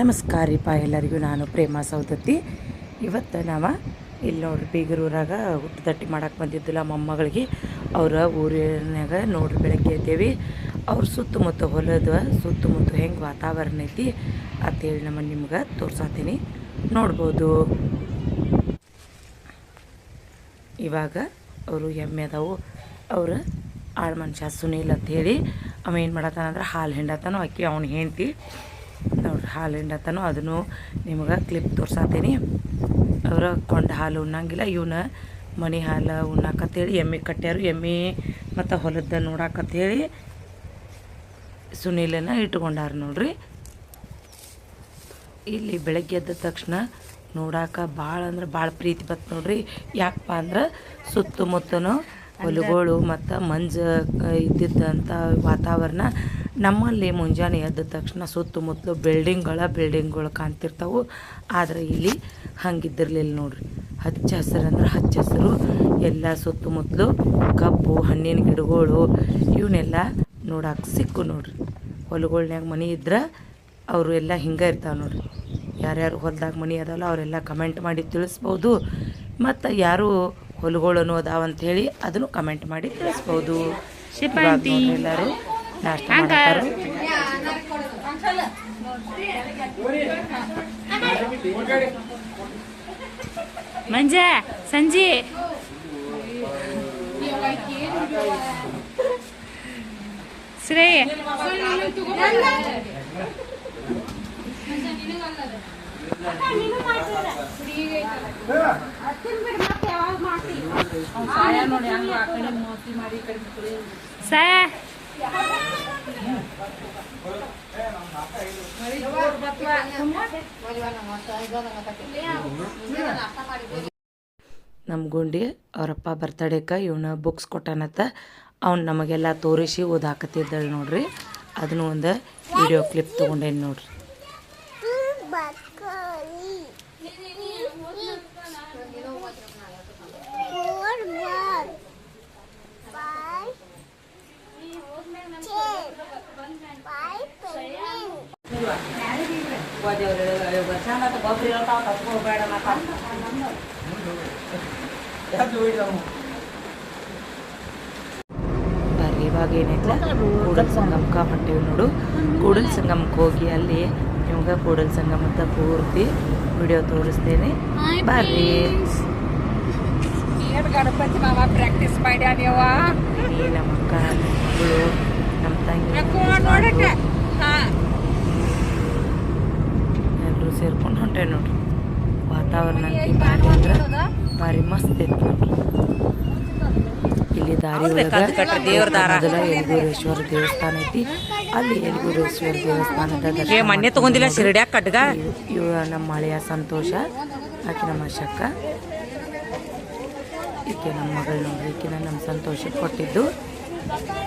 ನಮಸ್ಕಾರ ಪಾ ಎಲ್ಲರಿಗೂ, ನಾನು ಪ್ರೇಮ ಸೌದತ್ತಿ ಇವತ್ತು ನಾವು ಇಲ್ಲಿ ನೋಡ್ರಿ, ಬೀಗರೂರಾಗ ಹುಟ್ಟದಟ್ಟಿ ಮಾಡಕ್ಕೆ ಬಂದಿದ್ದಿಲ್ಲ ಮೊಮ್ಮಗಳಿಗೆ. ಅವರ ಊರಿನಾಗ ನೋಡ್ರಿ, ಬೆಳಗ್ಗೆ ಇದ್ದೇವೆ ಅವ್ರ ಸುತ್ತಮುತ್ತ ಹೊಲದ ಸುತ್ತಮುತ್ತ ಹೆಂಗೆ ವಾತಾವರಣ ಐತಿ ಅಂತೇಳಿ ನಮ್ಮ ನಿಮ್ಗೆ ತೋರ್ಸಾತೀನಿ. ನೋಡ್ಬೋದು. ಇವಾಗ ಅವರು ಎಮ್ಮೆ ಅದಾವು. ಅವ್ರು ಆಳು ಮನುಷ್ಯ ಸುನೀಲ್ ಅಂತ ಹೇಳಿ ಅವ ಏನು ಮಾಡತ್ತಾನಂದ್ರೆ ಹಾಲು ಹಿಂಡತ್ತಾನೋ ಅಕ್ಕಿ ಅವ್ನು ಹೆಂಡ್ತಿ. ಹಾಲು ಹಿಂಡತ್ತಾನೋ ಅದನ್ನು ನಿಮ್ಗೆ ಕ್ಲಿಪ್ ತೋರ್ಸಾತೀನಿ. ಅವರ ಕೊಂಡ ಹಾಲು ಉಣ್ಣಂಗಿಲ್ಲ, ಇವನ ಮನೆ ಹಾಲು ಉಣ್ಣಾಕತ್ತೇಳಿ, ಎಮ್ಮೆ ಕಟ್ಟ್ಯಾರು, ಎಮ್ಮೆ ಮತ್ತು ಹೊಲದ ನೋಡಾಕತ್ತೇಳಿ. ಸುನೀಲನ ಇಟ್ಕೊಂಡಾರ ನೋಡ್ರಿ. ಇಲ್ಲಿ ಬೆಳಗ್ಗೆ ಎದ್ದ ತಕ್ಷಣ ನೋಡಾಕ ಭಾಳ ಅಂದ್ರೆ ಭಾಳ ಪ್ರೀತಿ ಬತ್ತು ನೋಡ್ರಿ. ಯಾಕಪ್ಪ ಅಂದ್ರೆ ಸುತ್ತಮುತ್ತನು ಹೊಲಗಳು ಮತ್ತು ಮಂಜು ಇದ್ದಿದ್ದಂಥ ವಾತಾವರಣ ನಮ್ಮಲ್ಲಿ ಮುಂಜಾನೆ ಎದ್ದ ತಕ್ಷಣ ಸುತ್ತಮುತ್ತಲು ಬಿಲ್ಡಿಂಗ್ಗಳ ಬಿಲ್ಡಿಂಗ್ಗಳು ಕಾಣ್ತಿರ್ತಾವೆ. ಆದರೆ ಇಲ್ಲಿ ಹಂಗಿದ್ದಿರಲಿಲ್ಲ ನೋಡ್ರಿ. ಹಚ್ಚ ಹಸಿರು ಅಂದ್ರೆ ಹಚ್ಚ ಹಸಿರು. ಎಲ್ಲ ಸುತ್ತಮುತ್ತಲು ಕಬ್ಬು, ಹಣ್ಣಿನ ಗಿಡಗಳು ಇವನ್ನೆಲ್ಲ ನೋಡಕ್ಕೆ ಸಿಕ್ಕು ನೋಡ್ರಿ. ಹೊಲಗಳ್ನ್ಯಾಗ ಮನೆ ಇದ್ರೆ ಅವರು ಎಲ್ಲ ಹಿಂಗೆ ಇರ್ತಾವೆ ನೋಡ್ರಿ. ಯಾರ್ಯಾರು ಹೊಲ್ದಾಗ ಮನೆ ಅದಲ್ಲ ಅವರೆಲ್ಲ ಕಮೆಂಟ್ ಮಾಡಿ ತಿಳಿಸ್ಬೋದು. ಮತ್ತು ಯಾರು ಹೊಲಗಳು ಅದಾವ ಹೇಳಿ ಅದನ್ನು ಕಮೆಂಟ್ ಮಾಡಿ ತಿಳಿಸ್ಬೋದು. ನೋಡ್ರಿ ಎಲ್ಲರೂ ನಾಷ್ಟ ಮಾಡ್ತಾರೆ ಮಂಜ ಸಂಜೆ. ಶ್ರೇಯ. ನಮ್ಮ ಗುಂಡಿ ಅವರಪ್ಪ ಬರ್ತಡೇಕ ಇವನ ಬುಕ್ಸ್ ಕೊಟ್ಟಾನತ್ತ ಅವ್ನು ನಮಗೆಲ್ಲ ತೋರಿಸಿ ಓದಾಕತ್ತಿದ್ದಾಳೆ ನೋಡ್ರಿ. ಅದನ್ನು ಒಂದು ವಿಡಿಯೋ ಕ್ಲಿಪ್ ತೊಗೊಂಡೇನಿ ನೋಡ್ರಿ. ಬರ್ರಿ ಇವಾಗ ಏನೈತೆ ಕೂಡಲ್ ಸಂಗಮಕ್ಕ ಹೊಂಟೇವಿ ನೋಡು. ಕೂಡಲ್ ಸಂಗಮಕ್ಕೆ ಹೋಗಿ ಅಲ್ಲಿ ನಿಮ್ಗೆ ಕೂಡಲ್ ಅಂತ ಪೂರ್ತಿ ವಿಡಿಯೋ ತೋರಿಸ್ತೇನೆ. ಬರ್ರಿ. ಗಣಪತಿ ಮಾವ ಪ್ರಾಕ್ಟೀಸ್ ಮಾಡ್ಯಾವ ಈ ನಮ್ಮ ಅಕ್ಕ ನಮ್ಮ ತಂಗಿ ನಮ್ಮ ತಂಗಿ ನೋಡಕ್ಕೆ ಹಾ ಎಲ್ಲರೂ ಹೊಂಟೇವಿ ನೋಡ್ರಿ. ವಾತಾವರಣ ಅಂದ್ರೆ ಭಾರಿ ಮಸ್ತ್ ಐತಿ ನೋಡ್ರಿ. ಇಲ್ಲಿ ದಾರಿ ಒಳಗ ದೇವಸ್ಥಾನ ಐತಿ. ಅಲ್ಲಿ ಯಲಗೂರೇಶ್ವರ ದೇವಸ್ಥಾನ ಮನೆ ತಗೊಂಡಿಲ್ಲ ಶಿರಡ್ಯಾಗ ಕಡ್ಗ ಇವ್- ನಮ್ಮ ಮಳೆಯ ಸಂತೋಷ ಆಕೆ ನಮ್ಮ ಶಕ್ಕ ಈಕೆ ನಮ್ಮ ಮಗಳು ನೋಡ್ರಿ ಈಕಿನ ನಮ್ಮ ಸಂತೋಷಕ್ಕೆ ಕೊಟ್ಟಿದ್ದು.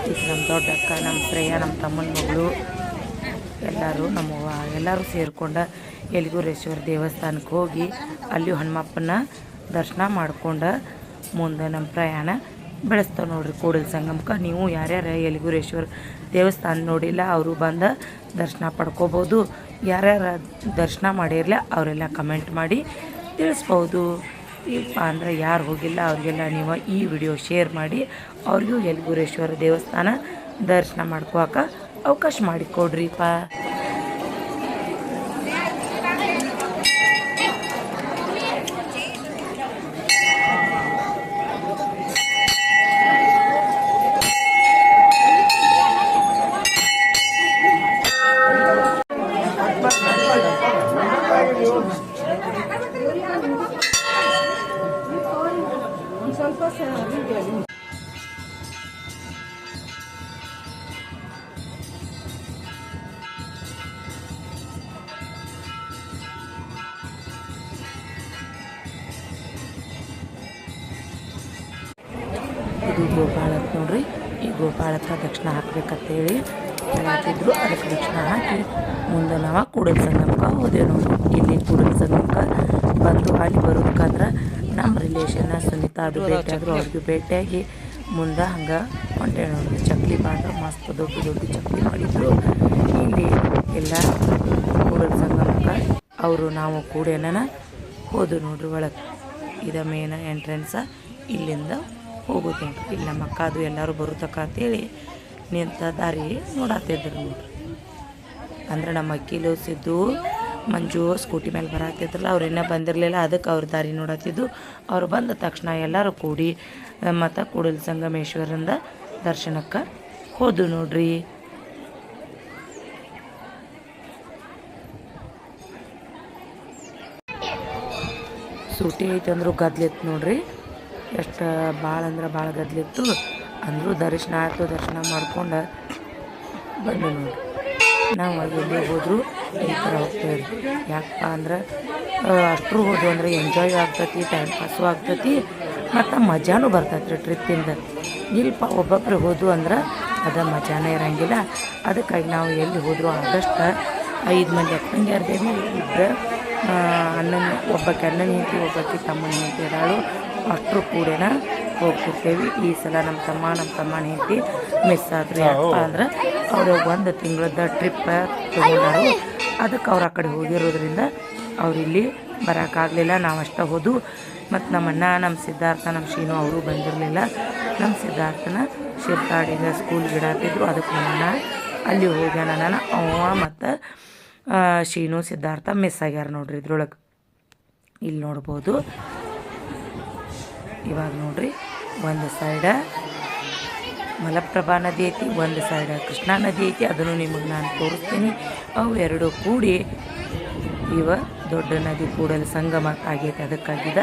ಈಕೆ ನಮ್ಮ ದೊಡ್ಡ ಅಕ್ಕ ನಮ್ಮ ಪ್ರೇಯ ನಮ್ಮ ತಮ್ಮನ ಮಗಳು. ಎಲ್ಲರೂ ನಮ್ಮ ಎಲ್ಲರೂ ಸೇರ್ಕೊಂಡ ಯಲಗೂರೇಶ್ವರ ದೇವಸ್ಥಾನಕ್ಕೆ ಹೋಗಿ ಅಲ್ಲಿಯೂ ಹನುಮಪ್ಪನ ದರ್ಶನ ಮಾಡ್ಕೊಂಡು ಮುಂದೆ ನಮ್ಮ ಪ್ರಯಾಣ ಬೆಳೆಸ್ತಾವೆ ನೋಡ್ರಿ ಕೂಡಲ ಸಂಗಮಕ್ಕೆ. ನೀವು ಯಾರ್ಯಾರ ಎಲಿಗುರೇಶ್ವರ ದೇವಸ್ಥಾನ ನೋಡಿಲ್ಲ, ಅವರು ಬಂದು ದರ್ಶನ ಪಡ್ಕೋಬೋದು. ಯಾರ್ಯಾರ ದರ್ಶನ ಮಾಡಿರಲಿಲ್ಲ ಅವರೆಲ್ಲ ಕಮೆಂಟ್ ಮಾಡಿ ತಿಳಿಸ್ಬೋದು. ಇಪ್ಪ ಅಂದರೆ ಯಾರು ಹೋಗಿಲ್ಲ, ಅವರಿಗೆಲ್ಲ ನೀವು ಈ ವಿಡಿಯೋ ಶೇರ್ ಮಾಡಿ, ಅವ್ರಿಗೂ ಯಲ್ಗುರೇಶ್ವರ ದೇವಸ್ಥಾನ ದರ್ಶನ ಮಾಡ್ಕೋಕ ಅವಕಾಶ ಮಾಡಿಕೊಡ್ರಿಪ್ಪ. ಮುಂದೆ ನಾವು ಕೂಡಲ್ ಸಂಗಮಕ್ಕೆ ಹೋದೆವು ನೋಡಿ. ಇಲ್ಲಿ ಕೂಡಲ್ ಸಂಗಮಕ್ಕೆ ಬಂದು ಅಲ್ಲಿ ಬರೋದಕ್ಕಂದ್ರೆ ನಮ್ಮ ರಿಲೇಷನ್ನ ಸುನೀತಾ ಅದು ಭೇಟಿಯಾದ್ರು, ಅವ್ರಿಗೆ ಭೇಟಿಯಾಗಿ ಮುಂದೆ ಹಂಗೆ ಹೊಂಟೆ ನೋಡಿ. ಚಕ್ಲಿ ಮಾಡ್ರೆ ಮಸ್ತ್ ದೊಡ್ಡ ದೊಡ್ಡ ಚಕ್ಲಿ ಮಾಡಿದ್ರು. ಇಲ್ಲಿ ಎಲ್ಲ ಕೂಡಲ್ ಸಂಗಮಕ್ಕೆ ಅವರು ನಾವು ಕೂಡೇನ ಹೋದು ನೋಡ್ರಿ ಒಳಗೆ. ಇದ ಮೇನ್ ಎಂಟ್ರೆನ್ಸ ಇಲ್ಲಿಂದ ಹೋಗೋದು ಇಲ್ಲಿ ನಮ್ಮ ಅಕ್ಕ ಅದು ಎಲ್ಲರೂ ಬರುತ್ತಕ್ಕ ಅಂತೇಳಿ ನಿಂತ ದಾರಿ ನೋಡತ್ತಿದ್ರು ನೋಡ್ರಿ. ಅಂದ್ರೆ ನಮ್ಮ ಅಕ್ಕಿಲು ಸಿದ್ದು, ಮಂಜು ಸ್ಕೂಟಿ ಮೇಲೆ ಬರತ್ತಿದ್ರಲ್ಲ ಅವ್ರು ಇನ್ನೂ ಬಂದಿರಲಿಲ್ಲ ಅದಕ್ಕೆ ಅವ್ರ ದಾರಿ ನೋಡತ್ತಿದ್ದು. ಅವ್ರು ಬಂದ ತಕ್ಷಣ ಎಲ್ಲರೂ ಕೂಡಿ ಮತ್ತು ಕೂಡಲ ಸಂಗಮೇಶ್ವರಿಂದ ದರ್ಶನಕ್ಕೆ ಹೋದು ನೋಡ್ರಿ. ಸೂಟಿ ಐತೆ ಅಂದ್ರು ಗದ್ಲಿತ್ತು ನೋಡ್ರಿ. ಎಷ್ಟು ಭಾಳ ಅಂದ್ರೆ ಭಾಳ ಗದ್ಲಿತ್ತು, ಅಂದರೂ ದರ್ಶನ ಆಯಿತು, ದರ್ಶನ ಮಾಡ್ಕೊಂಡು ಬಂದು ನೋಡ್ರಿ. ನಾವು ಎಲ್ಲಿ ಹೋದ್ರು ಈ ಥರ ಹೋಗ್ತೇವೆ ಯಾಕಪ್ಪ ಅಂದ್ರೆ ಅಷ್ಟರು ಹೋದ್ವು ಅಂದ್ರೆ ಎಂಜಾಯ್ ಆಗ್ತೈತಿ ಟೈಮ್ ಪಾಸು ಆಗ್ತೈತಿ ಮತ್ತು ಮಜಾನೂ ಬರ್ತೈತೆ ರೀ ಟ್ರಿಪ್ಪಿಂದ ಇಲ್ಪ ಒಬ್ಬೊಬ್ರು ಹೋದ್ವು ಅಂದ್ರೆ ಅದು ಮಜಾನೇ ಇರಂಗಿಲ್ಲ. ಅದಕ್ಕಾಗಿ ನಾವು ಎಲ್ಲಿ ಹೋದ್ರು ಆದಷ್ಟು ಐದು ಮಂದಿ ಅಕ್ಕಂಗ್ಯಾರ್ದೇವಿ ಇಬ್ಬರು ಅಣ್ಣನ ಒಬ್ಬಕ್ಕೆ ಅಣ್ಣನ ಹೆಂಡತಿ ಒಬ್ಬಕ್ಕೆ ತಮ್ಮನ ಹೆಂಡತಿ ಇದ್ದಾಳು ಅಷ್ಟರು ಕೂಡೇನ ಹೋಗ್ತಿರ್ತೇವೆ ಈ ಸಲ ನಮ್ಮ ತಮ್ಮ ನಮ್ಮ ತಮ್ಮನ ಹೆಂಡತಿ ಮಿಸ್ ಆದ್ರೆ. ಯಾಕಪ್ಪ ಅಂದ್ರೆ ಅವರು ಒಂದು ತಿಂಗಳದ ಟ್ರಿಪ್ ತೊಗೊಂಡಾರು. ಅದಕ್ಕೆ ಅವ್ರು ಆ ಕಡೆ ಹೋಗಿರೋದ್ರಿಂದ ಅವ್ರು ಇಲ್ಲಿ ಬರೋಕ್ಕಾಗಲಿಲ್ಲ. ನಾವು ಅಷ್ಟೇ ಹೋದು. ಮತ್ತು ನಮ್ಮ ಅಣ್ಣ ನಮ್ಮ ಸಿದ್ಧಾರ್ಥ ನಮ್ಮ ಶೀನು ಅವರು ಬಂದಿರಲಿಲ್ಲ. ನಮ್ಮ ಸಿದ್ಧಾರ್ಥನ ಶಿರ್ತಾಡಿಗೆ ಸ್ಕೂಲ್ ಇಡಾತಿದ್ರು ಅದಕ್ಕೆ ನಮ್ಮ ಅಣ್ಣ ಅಲ್ಲಿ ಹೋಗ್ಯಾನ. ನಾನು ಅವ ಮತ್ತು ಶೀನು ಸಿದ್ಧಾರ್ಥ ಮಿಸ್ ಆಗ್ಯಾರ ನೋಡ್ರಿ ಇದ್ರೊಳಗೆ. ಇಲ್ಲಿ ನೋಡ್ಬೋದು. ಇವಾಗ ನೋಡ್ರಿ ಒಂದು ಸೈಡ ಮಲಪ್ರಭಾ ನದಿ ಐತಿ, ಒಂದು ಸೈಡ ಕೃಷ್ಣಾ ನದಿ ಐತಿ, ಅದನ್ನು ನಿಮಗೆ ನಾನು ತೋರಿಸ್ತೀನಿ. ಅವು ಎರಡು ಕೂಡಿ ಇವ ದೊಡ್ಡ ನದಿ ಕೂಡಲು ಸಂಗಮ ಆಗೈತೆ, ಅದಕ್ಕಾಗಿದ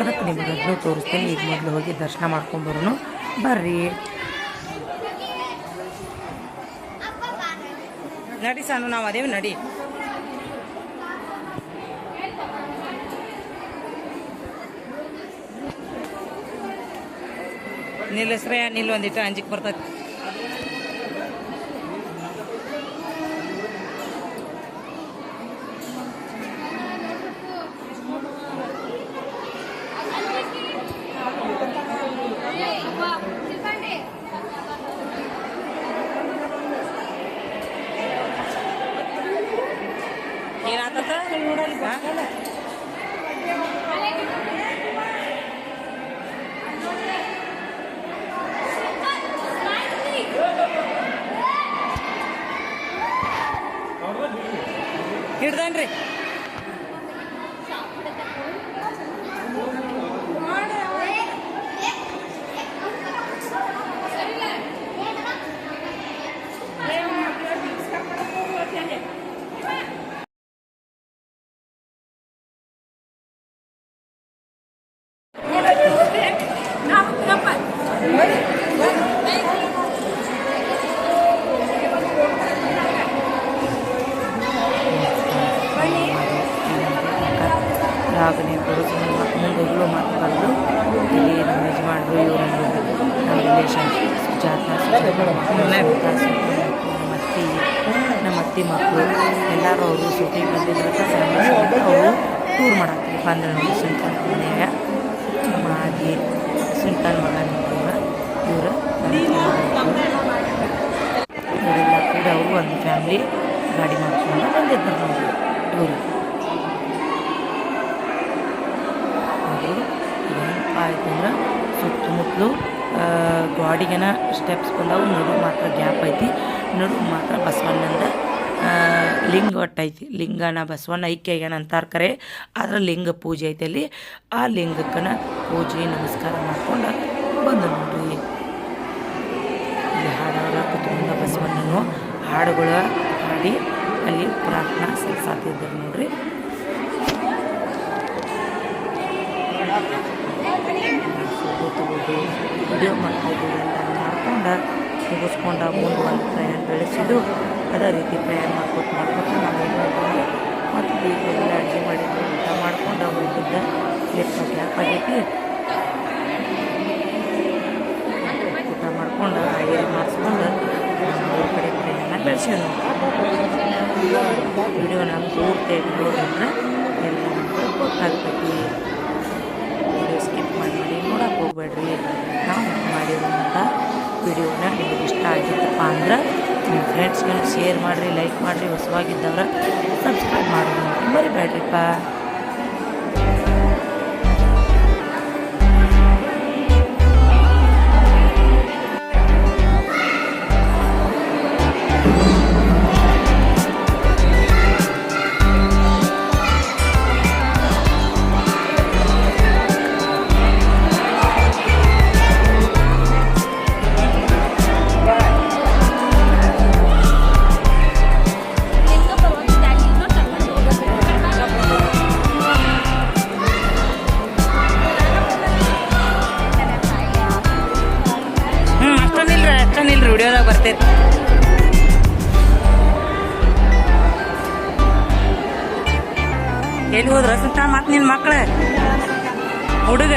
ಅದಕ್ಕೆ ನಿಮಗೆ ಅದನ್ನು ತೋರಿಸ್ತೀನಿ. ಈಗ ಮೊದಲು ಹೋಗಿ ದರ್ಶನ ಮಾಡ್ಕೊಂಬರೋನು ಬರ್ರಿ. ನಡಿ ಸಾನು, ನಾವು ಅದೇವಿ ನಡಿ. ನಿಲ್ಲಿಸ್ರೆ ನಿಲ್ ಒಂದಿಟ್ಟು ಅಂಜಿಕ್ ಬರ್ತೈತಿ. ಹಿಡ್ದನ್ರಿ. ಲಾಗನೆ ಬರೋದು ಮುಂದೆಗಳು ಮಾತು ಬಂದು ಇಲ್ಲಿ ನಮ್ಮ ಯಜಮಾನರು ಇವರನ್ನು ನಮ್ಮ ರಿಲೇಷನ್ ಸುಜಾತ ನಮ್ಮ ಅತ್ತಿ ನಮ್ಮ ಅತ್ತಿ ಮಕ್ಕಳು, ಎಲ್ಲರೂ ಅವರು ಶೂಟಿಂಗ್ ಬಂದಿದ್ದಾರೆ ಅವರು ಟೂರ್ ಮಾಡಿ ಬಂದ್ರೆ ನೋಡಿ ಸುಲ್ತಾನ್ ಮನೆಯಾಗ ಮಾಗಿ ಸುಲ್ತಾನ್ ಮಗ ನಿಂತವ ಇವರು ಇವರೆಲ್ಲ ಕೂಡ ಅವರು ಒಂದು ಫ್ಯಾಮಿಲಿ ಗಾಡಿ ಮಾಡ್ಕೊಂಡು ಬಂದಿದ್ದರು. ನೋಡಿ ಟೂರ್ ಸುತ್ತಮುತ್ತಲು ಗಾಡಿಗೆನ ಸ್ಟೆಪ್ಸ್ ಬಂದವು. ನಡು ಮಾತ್ರ ಗ್ಯಾಪ್ ಐತಿ. ನಡು ಮಾತ್ರ ಬಸವಣ್ಣಂದ ಲಿಂಗ ಒಟ್ಟೈತಿ. ಲಿಂಗನ ಬಸವಣ್ಣ ಐಕ್ಯ ಆಗ್ಯಾನ ಅಂತಾರೆ ಕರೆ. ಆದ್ರೆ ಲಿಂಗ ಪೂಜೆ ಐತಿ ಅಲ್ಲಿ. ಆ ಲಿಂಗಕ್ಕನ ಪೂಜೆ, ನಮಸ್ಕಾರ ಮಾಡ್ಕೊಂಡು ಬಂದು ನೋಡ್ರಿ. ಇಲ್ಲಿ ಹಾಡವರ ಕುತ್ಕೊಂಡ ಬಸವಣ್ಣನು. ಹಾಡುಗಳು ಹಾಡಿ ಅಲ್ಲಿ ಪ್ರಾರ್ಥನಾ ಸಲ್ಲಿಸಾತಿದ್ರು ನೋಡ್ರಿ. ತಗೋದು ವಿಡಿಯೋ ಮಾಡ್ಬೋದು ಎಲ್ಲ ಮಾಡ್ಕೊಂಡು ಮುಗಿಸ್ಕೊಂಡು ಮುಂದೆ ಒಂದು ಪ್ರಯಾಣ ಬೆಳೆಸಿದ್ದು ಅದೇ ರೀತಿ ಪ್ರಯಾಣ ಮಾಡ್ಕೊತ ಮಾಡ್ಕೊತ ನಾವು ಏನು ಮತ್ತು ಈಗ ಎಲ್ಲ ಅಡುಗೆ ಮಾಡಿದ್ದು ಊಟ ಮಾಡ್ಕೊಂಡು ಹೋಗಿದ್ದ. ಲಿಫ್ಟ್ ಗ್ಯಾಪ್ ಆಗೈತಿ ಊಟ ಮಾಡ್ಕೊಂಡು ಹಾಗೆ ಮಾಡಿಸ್ಕೊಂಡು ಊರ ಕಡೆ ಪ್ರಯಾಣ ಬೆಳೆಸೋದು ವಿಡಿಯೋನ ಪೂರ್ತಿಯಾಗಿ ನೋಡಿದ್ರೆ ಎಲ್ಲ ನಮ್ಗೆ ಗೊತ್ತಾಗ್ತೈತಿ ವಿಡಿಯೋ ಸ್ಕಿಪ್ ಮಾಡಿ ನೋಡಕ್ಕೆ ಹೋಗ್ಬೇಡ್ರಿ. ನಾವು ಮಾಡಿರುವಂಥ ವಿಡಿಯೋನ ನಿಮಗೆ ಇಷ್ಟ ಆಗಿತ್ತಪ್ಪ ಅಂದ್ರೆ ನಿಮ್ಮ ಫ್ರೆಂಡ್ಸ್ಗಳು ಶೇರ್ ಮಾಡಿರಿ ಲೈಕ್ ಮಾಡಿರಿ. ಹೊಸವಾಗಿದ್ದವ್ರ ಸಬ್ಸ್ಕ್ರೈಬ್ ಮರಿಬೇಡ್ರಿಪ್ಪ. ಅಷ್ಟೊಂದಿಲ್ರಿ ವಿಡಿಯೋದಾಗ ಬರ್ತೈತಿ. ಎಲ್ಲಿ ಹೋದ್ರ ಸುತ್ತ ಮತ್ತೆ ನಿನ್ನ ಮಕ್ಳ? ಹುಡುಗ.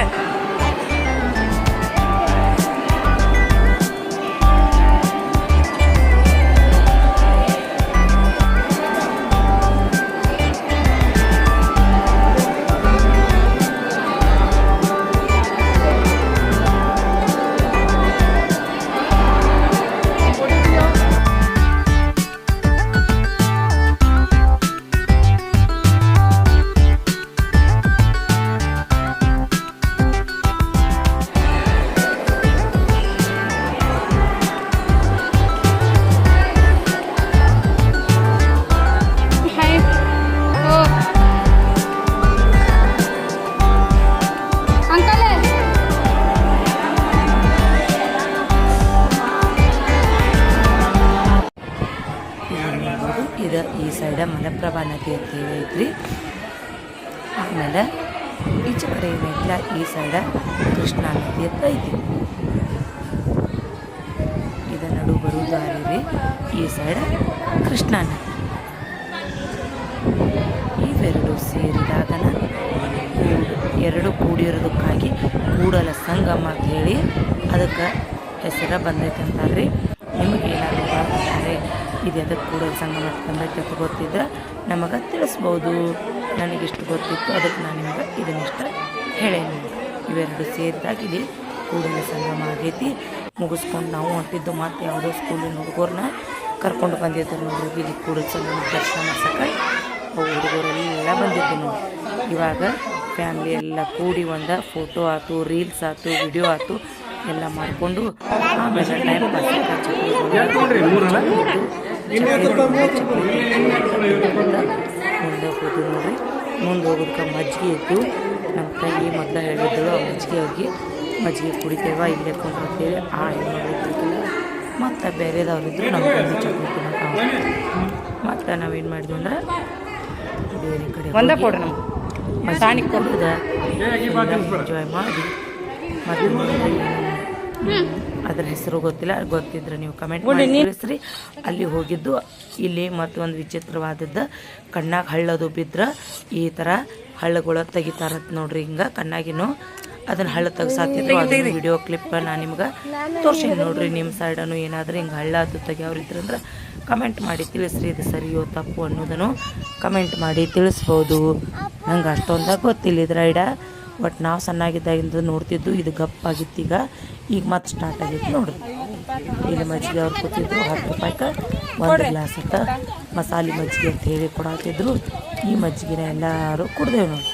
ಈಚೆ ಕಡೆ ಇಲ್ಲ ಈ ಸೈಡ ಕೃಷ್ಣಾ ನದಿ ಅಂತ ಇದೆ. ಇದ ನಡು ಬರೋ ದಾರಿ ರೀ ಈ ಸೈಡ ಕೃಷ್ಣಾ ನದಿ ಇವೆರಡು ಸೇರಿದಾಗನ ಎರಡು ಕೂಡಿರೋದಕ್ಕಾಗಿ ಕೂಡಲ ಸಂಗಮ ಅಂತ ಹೇಳಿ ಅದಕ್ಕೆ ಹೆಸರ ಬಂದೈತೆ ಅಂತಾರ್ರಿ. ನಿಮಗೆ ಏನಾದರೂ ಅಂದರೆ ಇದು ಅದಕ್ಕೆ ಕೂಡಲ ಸಂಗಮ ಬಂದೈತೆ ಅಂತ ಗೊತ್ತಿದ್ರೆ ನಮಗೆ ತಿಳಿಸ್ಬೋದು. ನನಗಿಷ್ಟು ಗೊತ್ತಿತ್ತು ಅದಕ್ಕೆ ನಾನು ನಿಮಗೆ ಇದನ್ನಿಷ್ಟ ಹೇಳೇನಿ. ಇವೆರಡು ಸೇರಿದಾಗ ಇಲ್ಲಿ ಕೂಡಲ ಸಂಗಮ ಆಗೈತಿ. ಮುಗಿಸ್ಕೊಂಡು ನಾವು ಹೊಂಟಿದ್ದು ಮತ್ತು ಯಾವುದೋ ಸ್ಕೂಲಿನ ಹುಡುಗರನ್ನ ಕರ್ಕೊಂಡು ಬಂದಿದ್ದರು ನೋಡ್ರಿ. ಇಲ್ಲಿ ಕೂಡಲ ಸಂಗಮ ದರ್ಶನ ಮಾಡ್ಸಕ್ಕೆ ಅವು ಹುಡುಗರೆಲ್ಲ ಬಂದಿದ್ದು ನೋಡಿ ಇವಾಗ ಫ್ಯಾಮ್ಲಿ ಎಲ್ಲ ಕೂಡಿ ಒಂದ ಫೋಟೋ ಆಯ್ತು ರೀಲ್ಸ್ ಆಯ್ತು ವಿಡಿಯೋ ಆಯ್ತು ಎಲ್ಲ ಮಾಡಿಕೊಂಡು ಆಮೇಲೆ ಟೈಮ್ ಪಾಸ್ ಮುಂದೆ ಹೋದ್ವಿ ನೋಡ್ರಿ. ಮುಂದೆ ಹೋಗೋದಕ್ಕೆ ಮಜ್ಜಿಗೆ ಇದ್ದು ನಮ್ಮ ತಂಗಿ ಮೊದಲು ಹೇಳಿದ್ದಳು ಆ ಮಜ್ಜಿಗೆ ಹೋಗಿ ಮಜ್ಜಿಗೆ ಕುಡಿತೇವ ಇಲ್ಲೇ ಕೊಂಡ್ಬರ್ತೇವೆ ಆ ಹೆಣ್ಮಗಳಿದ್ದಿಲ್ಲ ಮತ್ತು ಬೇರೆದವ್ರಿದ್ರು ನಮ್ಮ ತಂದೆ ಚಟ್ನಿ ತಿನ್ನೋಕೆ ಮತ್ತು ನಾವೇನು ಮಾಡಿದ್ವಿ ಅಂದ್ರೆ ಬೇರೆ ಕಡೆ ಒಂದೇ ಕೊಡ್ರಿ ನಮ್ಗೆ. ಮಸಾಣಿಗೆ ಕೊಡೋದ ಎಂಜಾಯ್ ಮಾಡಿ ಮತ್ತು ಅದ್ರ ಹೆಸರು ಗೊತ್ತಿಲ್ಲ ಗೊತ್ತಿದ್ರೆ ನೀವು ಕಮೆಂಟ್ ಮಾಡಿ ತಿಳಿಸ್ರಿ. ಅಲ್ಲಿ ಹೋಗಿದ್ದು ಇಲ್ಲಿ ಮತ್ತೊಂದು ವಿಚಿತ್ರವಾದದ್ದು ಕಣ್ಣಾಗ ಹಳ್ಳದು ಬಿದ್ರೆ ಈ ಥರ ಹಳ್ಳಗಳು ತೆಗಿತಾರತ್ ನೋಡ್ರಿ ಹಿಂಗೆ ಕಣ್ಣಾಗಿನೂ ಅದನ್ನ ಹಳ್ಳ ತೆಗ್ಸಾತಿದ್ರು ಅದನ್ನ ವಿಡಿಯೋ ಕ್ಲಿಪ್ ನಾನು ನಿಮ್ಗೆ ತೋರ್ಸೀನಿ ನೋಡ್ರಿ ನಿಮ್ಮ ಸೈಡನು ಏನಾದರೂ ಹಿಂಗೆ ಹಳ್ಳ ಅದು ತೆಗಿಯೋರು ಇದ್ರಂದ್ರೆ ಕಮೆಂಟ್ ಮಾಡಿ ತಿಳಿಸ್ರಿ ಇದು ಸರಿಯೋ ತಪ್ಪು ಅನ್ನೋದನ್ನು ಕಮೆಂಟ್ ಮಾಡಿ ತಿಳಿಸ್ಬೋದು. ನಂಗೆ ಅಷ್ಟೊಂದಾಗ ಗೊತ್ತಿಲ್ಲ ಇದ್ರ ಐಡ ಬಟ್ ನಾವು ಸಣ್ಣಾಗಿದ್ದಾಗಿಂದ ನೋಡ್ತಿದ್ದು ಇದು ಗಪ್ಪಾಗಿತ್ತು ಈಗ. ಈಗ ಮತ್ತೆ ಸ್ಟಾರ್ಟ್ ಆಗಿತ್ತು ನೋಡ್ರಿ. ಇಲ್ಲಿ ಮಜ್ಜಿಗೆ ಅವ್ರು ಕೂತಿದ್ರು ಹತ್ತು ರೂಪಾಯ್ಗೆ ಒಂದು ಗ್ಲಾಸ್ ಅಂತ ಮಸಾಲೆ ಮಜ್ಜಿಗೆ ಅಂತ ಹೇಳಿ ಕೊಡಾತಿದ್ರು. ಈ ಮಜ್ಜಿಗೆನ ಎಲ್ಲರೂ ಕುಡ್ದೇವು ನೋಡಿ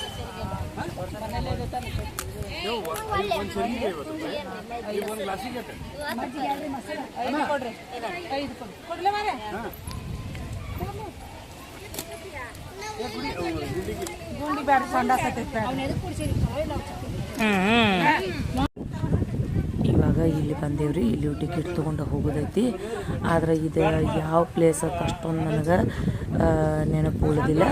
ಹ್ಞೂ ಇವಾಗ ಇಲ್ಲಿ ಬಂದೇವ್ರಿ, ಇಲ್ಲಿ ಟಿಕೆಟ್ ತೊಗೊಂಡು ಹೋಗೋದೈತಿ. ಆದ್ರೆ ಇದು ಯಾವ ಪ್ಲೇಸ್ ಅಂತ ಅಷ್ಟೊಂದು ನನಗೆ ನೆನಪು ಉಳಿದಿಲ್ಲ.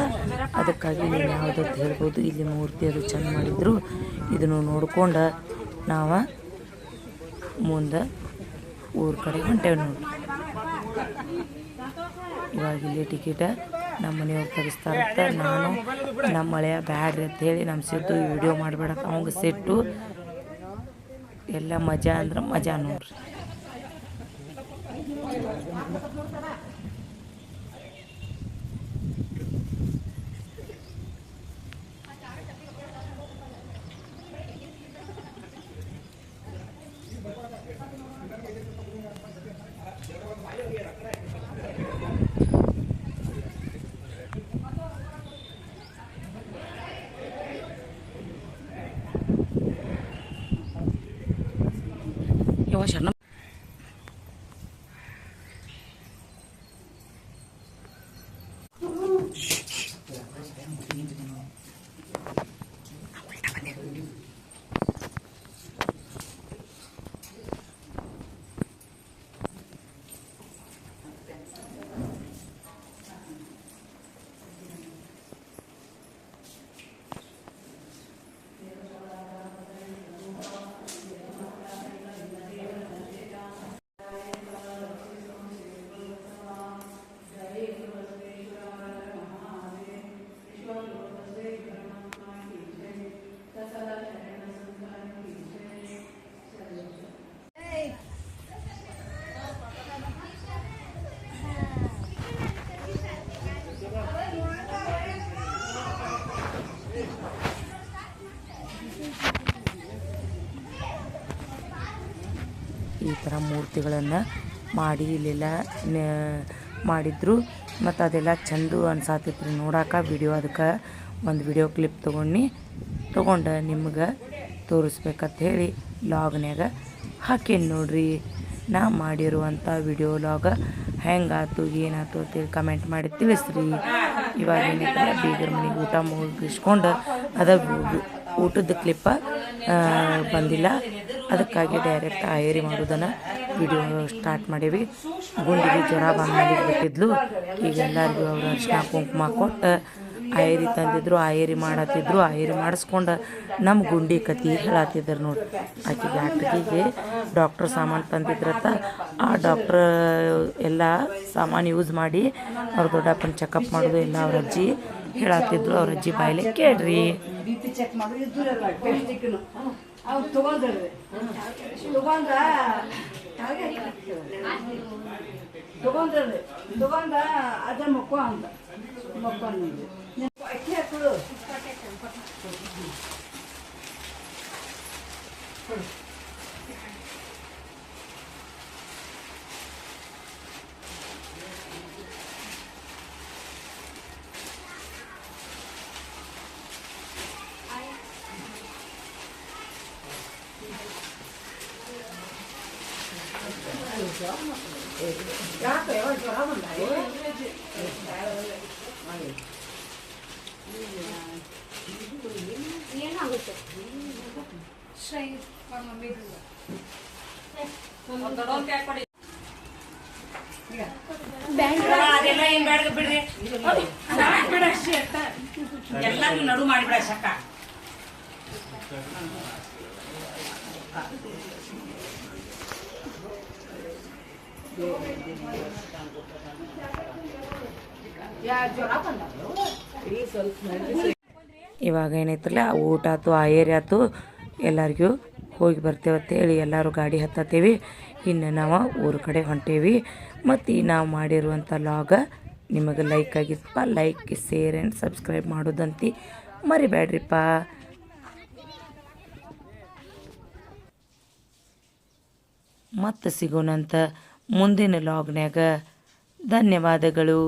ಅದಕ್ಕಾಗಿ ನೀವು ಯಾವುದಂತ ಹೇಳ್ಬೋದು. ಇಲ್ಲಿ ಮೂರ್ತಿ ಅದು ಚೆಂದ ಮಾಡಿದ್ರು. ಇದನ್ನು ನೋಡ್ಕೊಂಡು ನಾವು ಮುಂದೆ ಊರ ಕಡೆ ಹೊಂಟೇವೆ ನೋಡಿ ಇವಾಗ ಇಲ್ಲಿ ಟಿಕೆಟ ನಮ್ಮ ಮನೆಯವ್ರು ತೆಗಿಸ್ತಾರಂತ ನಾನು ನಮ್ಮ ಮಳೆಯ ಬ್ಯಾಡ್ರಿ ಅಂತ ಹೇಳಿ ನಮ್ಮ ಸಿದ್ದು ವಿಡಿಯೋ ಮಾಡ್ಬೇಡಕ್ಕೆ ಅವಂಗೆ ಸಿಟ್ಟು ಎಲ್ಲ ಮಜಾ ಅಂದ್ರೆ ಮಜಾ ನೋಡ್ರಿ. nasional ಮೂರ್ತಿಗಳನ್ನು ಮಾಡಿ ಇಲ್ಲೆಲ್ಲ ಮಾಡಿದ್ರು. ಮತ್ತು ಅದೆಲ್ಲ ಚಂದ ಅನ್ಸಾತಿತ್ತು ನೋಡಾಕ ವಿಡಿಯೋ ಅದಕ್ಕೆ ಒಂದು ವಿಡಿಯೋ ಕ್ಲಿಪ್ ತೊಗೊಂಡು ತೊಗೊಂಡು ನಿಮ್ಗೆ ತೋರಿಸ್ಬೇಕಂತ ಹೇಳಿ ಲಾಗ್ನ್ಯಾಗ ಹಾಕೇನಿ ನೋಡ್ರಿ. ನಾ ಮಾಡಿರುವಂಥ ವಿಡಿಯೋ ಲಾಗ ಹೆಂಗಾತು ಏನಾಯ್ತು ಅಂತೇಳಿ ಕಮೆಂಟ್ ಮಾಡಿ ತಿಳಿಸ್ರಿ. ಇವಾಗ ಏನೈತೆ ಬೀಗರ ಮನೆಗೆ ಊಟ ಮುಗಿಸ್ಕೊಂಡು ಅದ ಊಟದ ಕ್ಲಿಪ್ಪ ಬಂದಿಲ್ಲ. ಅದಕ್ಕಾಗಿ ಡೈರೆಕ್ಟ್ ಆಯರಿ ಮಾಡೋದನ್ನು ವಿಡಿಯೋ ಸ್ಟಾರ್ಟ್ ಮಾಡೀವಿ. ಗುಂಡಿಗೆ ಜ್ವರ ಬಂದ ಮೇಲೆ ಬಿಟ್ಟಿದ್ಲು. ಈಗ ಎಲ್ಲರಿಗೂ ಅವ್ರು ಅರ್ಶನ ಕುಂಕುಮ ಕೊಟ್ಟು, ಆಯರಿ ತಂದಿದ್ರು, ಆಯರಿ ಮಾಡತ್ತಿದ್ರು, ಆಯರಿ ಮಾಡಿಸ್ಕೊಂಡು ನಮ್ಮ ಗುಂಡಿ ಕತಿ ಹೇಳತ್ತಿದ್ರು ನೋಡಿ. ಆಕೆಗೆ ಡಾಕ್ಟ್ರಿಗೆ ಡಾಕ್ಟ್ರ್ ಸಾಮಾನು ತಂದಿದ್ರತ್ತ. ಆ ಡಾಕ್ಟ್ರ್ ಎಲ್ಲ ಸಾಮಾನು ಯೂಸ್ ಮಾಡಿ ಅವ್ರ ದೊಡ್ಡಪ್ಪನ ಚೆಕಪ್ ಮಾಡೋದು ಎಲ್ಲ ಅವ್ರ ಅಜ್ಜಿ ಹೇಳತ್ತಿದ್ರು ಅವ್ರ ಅಜ್ಜಿ ಬಾಯಿಲೆ ಕೇಳ್ರಿ. ಚೆಕ್ ತಗೊಂಡ್ರಿ. ತಗೊಂಡ ಅದ ಮಕ್ಕೋ ಅಂದ. ಮಕ್ಕೋ ಅಂದ ಅಕ್ಕಿ ಹಾಕಳು ಏನಾಗುತ್ತೆ ಶ್ರೈ ಮಮ್ಮಿ ಅದೆಲ್ಲ ಏನ್ ಬೇಡ ನಡು ಸಕ್ಕ ಇವಾಗ ಏನೈತಲ್ಲ ಊಟ ಆಯ್ತು ಆ ಆಯೇರಿ ಆತು ಎಲ್ಲರಿಗೂ ಹೋಗಿ ಬರ್ತೇವೆ ಅಂತೇಳಿ ಎಲ್ಲರೂ ಗಾಡಿ ಹತ್ತತ್ತೇವಿ. ಇನ್ನು ನಾವು ಊರ ಕಡೆ ಹೊಂಟೇವಿ. ಮತ್ತು ಈ ನಾವು ಮಾಡಿರುವಂಥ ಲಾಗ ನಿಮಗೆ ಲೈಕ್ ಆಗಿತ್ತಪ್ಪ. ಲೈಕ್ ಶೇರ್ ಆ್ಯಂಡ್ ಸಬ್ಸ್ಕ್ರೈಬ್ ಮಾಡೋದಂತಿ ಮರಿಬೇಡ್ರಿಪ್ಪ ಮತ್ತೆ ಸಿಗೋಣಂತ ಮುಂದಿನ ಲಾಗ್ನ್ಯಾಗ ಧನ್ಯವಾದಗಳು.